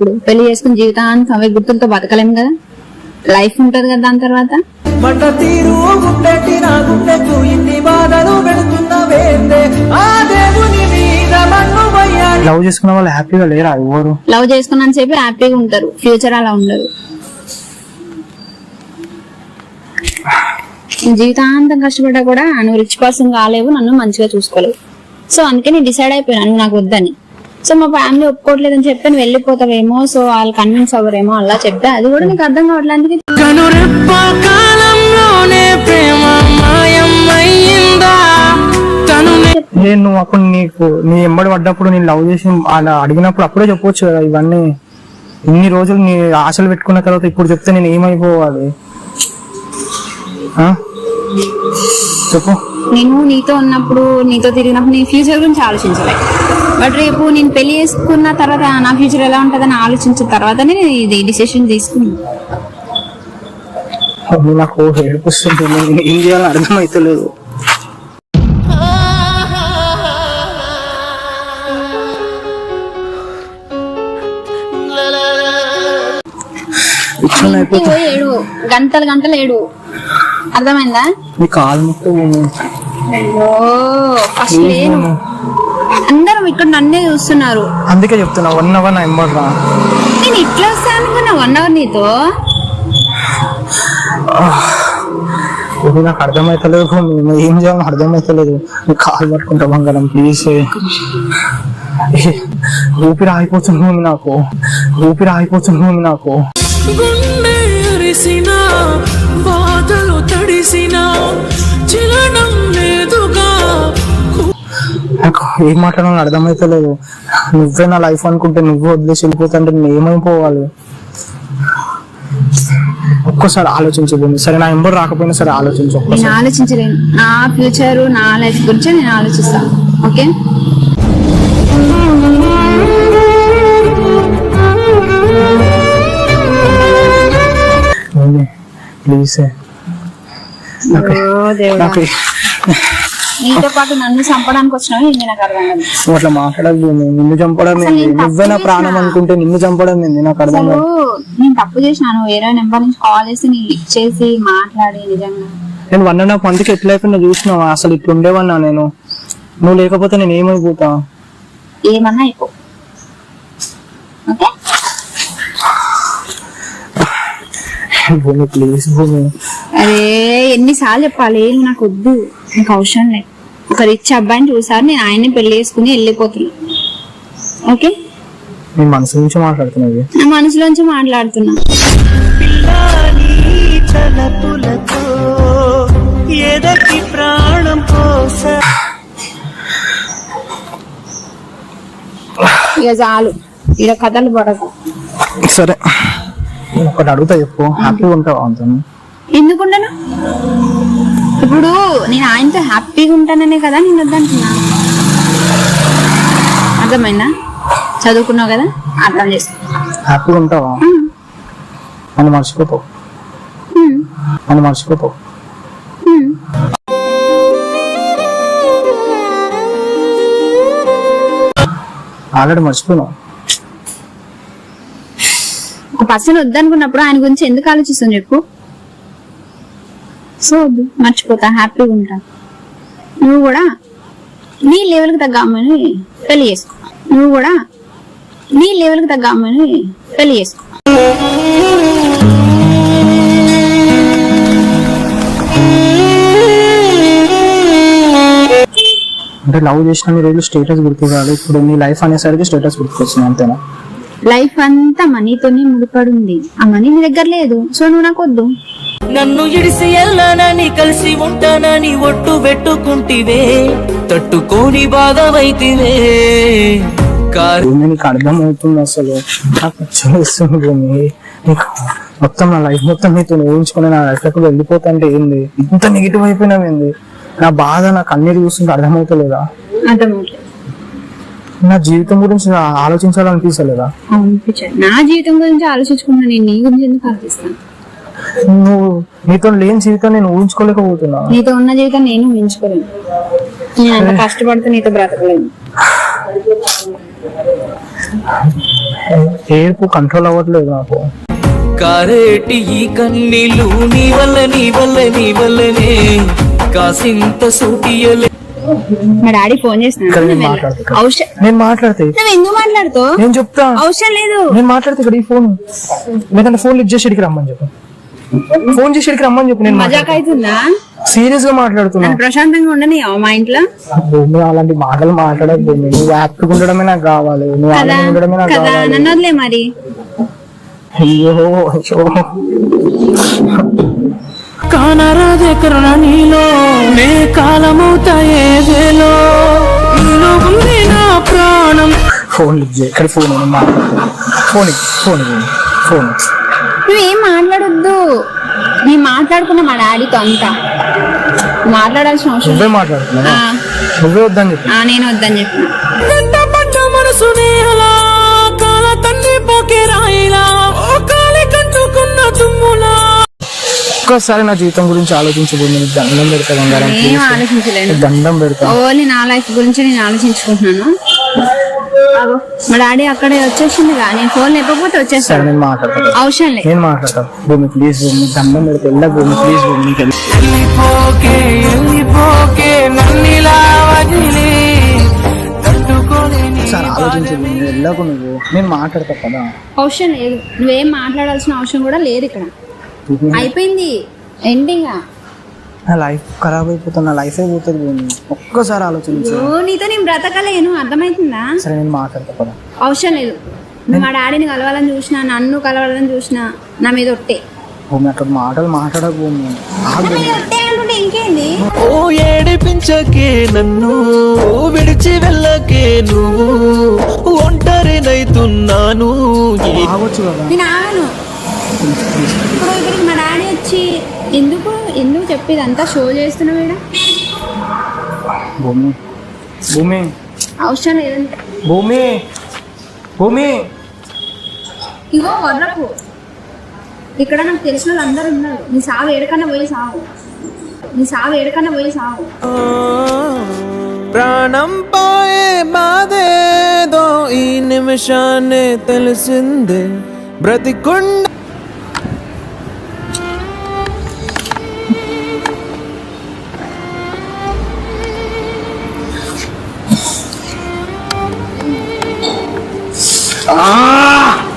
ఇప్పుడు పెళ్ళి చేసుకుని జీవితాంతం అవే గుర్తులతో బతకలేం కదా? లైఫ్ ఉంటది కదా దాని తర్వాత? మంట తీరు గుండెటి నా గుండెకు ఇన్ని బాధలు పెడుతున్నవేందే ఆ దేవుని మీద మన్ను పోయాలి లవ్ చేసుకున్న వాళ్ళు హ్యాపీగా లేరా? ఎవరు? లవ్ చేసుకున్నాను చెప్పి హ్యాపీగా ఉంటారు. ఫ్యూచర్ అలా ఉండదు. జీవితాంతం కష్టపడ్డా కూడా నువ్వు రిచ్ పర్సన్ కాలేవు నన్ను మంచిగా చూసుకోలేవు. సో అందుకే నేను డిసైడ్ అయిపోయాను నువ్వు నాకు వద్దని. సో మా ఫ్యామిలీ ఒప్పుకోవట్లేదని చెప్తే నువ్వు వెళ్ళిపోతావేమో సో వాళ్ళు కన్విన్స్ అవ్వరేమో అలా చెప్తే అది కూడా నీకు అర్థం కావట్లేదు నేను నువ్వు అప్పుడు నీకు నీ ఎంబడి పడ్డప్పుడు నేను లవ్ చేసి అలా అడిగినప్పుడు అప్పుడే చెప్పొచ్చు కదా ఇవన్నీ. ఇన్ని రోజులు నీ ఆశలు పెట్టుకున్న తర్వాత ఇప్పుడు చెప్తే నేను ఏమైపోవాలి? ఆ? చెప్పు. నేను నీతో ఉన్నప్పుడు నీతో తిరిగినప్పుడు నీ ఫ్యూచర్ గురించి ఆలోచించలే. బట్ రేపు నేను పెళ్ళి చేసుకున్న తర్వాత నా ఫ్యూచర్ ఎలా ఉంటుందని ఆలోచించిన తర్వాతనే నేను ఇది డిసిషన్ తీసుకున్నాను నాకు నేను ఏం చేయాలో ఏడు గంటలు గంటలు ఏడు. అర్థమైందా? నీ కాలు ముట్టు ఫస్ట్ అందరం ఇక్కడ నన్నే చూస్తున్నారు. అందుకే చెప్తున్నా వన్ అవర్ నా ఎంబడి రా. నేను ఇట్లా వస్తాను అనుకున్నా వన్ అవర్ నీతో? ఇది నాకు అర్థమైతలేదు భూమి ఏం చేయాలో అర్థమైతలేదు. నీ కాలు పట్టుకుంటా బంగారం ప్లీజ్ ఊపిరి ఆగిపోతుంది భూమి నాకు. ఊపిరి ఆగిపోతుంది భూమి నాకు. గుండె బాధలు తడిసిన చిలనం లేదుగా. నాకు ఏం మాట్లాడాలో అర్థమైతలేదు. నువ్వే నా లైఫ్ అనుకుంటే నువ్వే వదిలేసి వెళ్ళిపోతుంటే నేను ఏమైపోవాలి? ఒక్కసారి ఆలోచించు భూమి సరే నా ఎంబర్ రాకపోయినా సరే ఆలోచించు నేను ఆలోచించలేను. నా ఫ్యూచర్ నా లైఫ్ గురించి నేను ఆలోచిస్తాను ఓకే ప్లీజ్ నాకు నాకు నీతో పాటు నన్ను చంపడానికి వచ్చినావు నాకు అర్థం కాదు నువ్వు అట్లా మాట్లాడదు భూమి నిన్ను చంపడం ఏంది? నేను నువ్వే నా ప్రాణం? అనుకుంటే నిన్ను చంపడం ఏంది? నాకు అర్థం కాదు. నేను తప్పు చేసినాను వేరే నెంబర్ నుంచి కాల్ చేసి నేను లిఫ్ట్ చేసి మాట్లాడి నిజంగా. నేను వన్ అండ్ హాఫ్ మంత్కి ఎట్లా అయిపోయినా చూసినావా అసలు ఇట్లా ఉండేవన్నా నేను? నువ్వు లేకపోతే నేను ఏమైపోతా? ఏమన్నా అయిపో. ఓకే? భూమి ప్లీజ్ భూమి అరే ఎన్నిసార్లు చెప్పాలి? నాకు వద్దు. నాకు అవసరం లేదు. ఒక రిచ్ అబ్బాయిని చూసారు నేను ఆయన్ని పెళ్ళి చేసుకుని వెళ్ళిపోతున్నా. ఓకే? నేను మనసు నుంచి మాట్లాడుతున్నది నా మనసులోంచి మాట్లాడుతున్నా. పిల్లాని చలపులతో ఎదకి ప్రాణం పోస ఇక చాలు. ఇక కథలు పడకు. సరే. ఒకటి అడుగుతా చెప్పు. హ్యాపీగా ఉంటావా అంత ఎందుకుంటాను ఇప్పుడు నేను ఆయనతో హ్యాపీగా ఉంటాననే కదా నేను వద్దంటున్నా. అర్థమైందా? చదువుకున్నావు కదా? అర్థం చేసుకో. హ్యాపీగా ఉంటావా? నన్ను మర్చిపోతావు. నన్ను మర్చిపోతావు. ఆల్రెడీ మర్చిపోయినావు. పర్సన్ వద్దనుకున్నప్పుడు ఆయన గురించి ఎందుకు ఆలోచిస్తాను చెప్పు. సో మర్చిపోతా హ్యాపీగా ఉంటా. నువ్వు కూడా నీ లెవెల్కి తగ్గ అమ్మని పెళ్ళి చేసుకో. నువ్వు కూడా నీ లెవెల్కి తగ్గ అమ్మని పెళ్ళి చేసుకో. అంటే లవ్ చేసిన మీ రోజు స్టేటస్ గుర్తు కాదు ఇప్పుడు మీ లైఫ్ అనేసరికి స్టేటస్ గుర్తుకొస్తుంది అంతేనా? లైఫ్ అంతా మనీతోనే ముడిపడి ఉంది ఆ మనీ నీ దగ్గర లేదు సో నువ్వు నాకు వద్దు. నన్ను ఇడిసి ఎల్లనని కలిసి ఉంటానని ఒట్టు పెట్టుకుంటివే తట్టుకోని బాధవైతివే. నీకు అర్థం అవుతుంది అసలు? నాకు చేస్తుంది భూమి నీకు మొత్తం నా లైఫ్ మొత్తం నీతో ఊహించుకుని నా లైఫ్లోకి వెళ్ళిపోతుంటే ఏంది? ఇంత నెగిటివ్ అయిపోయినావేంది? నా బాధ నాకు అన్ని చూస్తుంటే అర్థమవుతలేదా? అర్థమవుతుంది నా జీవితం గురించి ఆలోచించాలనిపించలేదా అనిపించదు. నా జీవితం గురించి ఆలోచించుకున్నా నేను నీ గురించి ఎందుకు ఆలోచిస్తాను? నువ్వు నీతో లేని జీవితం నేను ఊహించుకోలేకపోతున్నా నీతో ఉన్న జీవితం నేను ఊహించుకోలేను. నేను అంత కష్టపడితే నీతో బ్రతకలేను. ఏడుపు కంట్రోల్ అవ్వట్లేదు నాకు. కారేటి ఈ కన్నీళ్ళు నీ వల్ల నీ వల్ల నీ వల్లనే. కాసింత సూటియలే మా డాడీ ఫోన్ ఇక్కడ నేను మాట్లాడుతా. ఎందుకు మాట్లాడుతావు నేను చెప్తా. అవసరం లేదు. నేను మాట్లాడితే ఇక్కడ ఈ ఫోన్. లేదంటే ఫోన్ లిఫ్ట్ చేసి ఇక్కడికి రమ్మని చెప్పు. ఫోన్ చేసి ఇక్కడికి రమ్మని చెప్పు నేను మజాక్ అవుతుందా? సీరియస్గా మాట్లాడుతున్నా ప్రశాంతంగా ఉండని మా ఇంట్లో? భూమి అలాంటి మాటలు మాట్లాడక భూమి నువ్వు హ్యాపీగా ఉండడమే నాకు కావాలి. నువ్వు ఉండడమే నాకు కావాలి. మరి. అయ్యో. కానరాదే కరుణ నీలో నే కాలమవుతాయే వేలో. నీలో ఉంది నా ప్రాణం. ఫోన్ లిఫ్ట్ చేయి ఇక్కడ ఫోన్. Phone phone phone. నువ్వేం మాట్లాడొద్దు. నేను మాట్లాడుకున్నా మా డాడీతో అంతా. మాట్లాడాల్సిన అవసరం నువ్వే మాట్లాడుతున్నావా? ఆ, నువ్వే వద్దని చెప్పి. ఆ, నేను వద్దని చెప్పిన. మనసునే అలా కాల తండ్రి పోకే ఒక్కసారి నా జీవితం గురించి ఆలోచించబోదు నీకు దండం పెడతా బంగారం ఏం నీకు దండం పెడతా. ఓన్లీ నా లైఫ్ గురించి నేను ఆలోచించుకుంటున్నాను. అగో, మా డాడీ అక్కడే వచ్చేసింది నేను ఫోన్ లేకపోతే సరే వచ్చేస్తాను నేను మాట్లాడతా. అవసరం లేదు. నేను మాట్లాడతా. భూమి ప్లీజ్ భూమి. దండం పెడితే. వెళ్ళ భూమి ప్లీజ్ భూమి. నీకు వెళ్ళి వెళ్ళిపోకే వెళ్ళిపోకే నన్నిలా వదిలి తట్టుకోలేని ఒకసారి ఆలోచించు. భూమి వెళ్ళకు నువ్వు. నేను మాట్లాడతా కదా. అవసరం లేదు. నువ్వేం మాట్లాడాల్సిన అవసరం కూడా లేదు ఇక్కడ. అయిపోయింది. ఎండింగ్ నా లైఫ్ ఖరాబ్ అయిపోతుంది నా లైఫ్ అయిపోతుంది ఒక్కసారి ఆలోచించు. నీతో నేను బ్రతకలేను అర్థమవుతుందా? సరే నేను మాట్లాడతా అవసరం లేదు. నువ్వు మా డాడీని కలవాలని చూసినా నన్ను కలవాలని చూసినా నా మీద ఒట్టే. భూమి అట్లా మాటలు మాట్లాడక ఇంకేంది? ఓ ఏడిపించకే నన్ను విడిచి వెళ్ళకే నువ్వు ఒంటరినైతున్నాను. ఆగొచ్చు కదా? నేను ఆగను. ఇప్పుడు ఇక్కడికి మా డాడీ వచ్చి ఎందుకు ఎందుకు చెప్పేది? అంతా షో చేస్తున్నావు ఈడ భూమి. భూమి. అవసరం లేదంటే. భూమి. భూమి. ఇగో వదలకు. ఇక్కడ నాకు తెలిసిన వాళ్ళు అందరూ ఉన్నారు. నీ సావు ఏడకన్నా పోయి సావు నీ సావు ఏడకన్నా పోయి సావు ప్రాణం పోయే బాధేదో ఈ నిమిషాన్ని తెలిసిందే. బ్రతికుండ 아!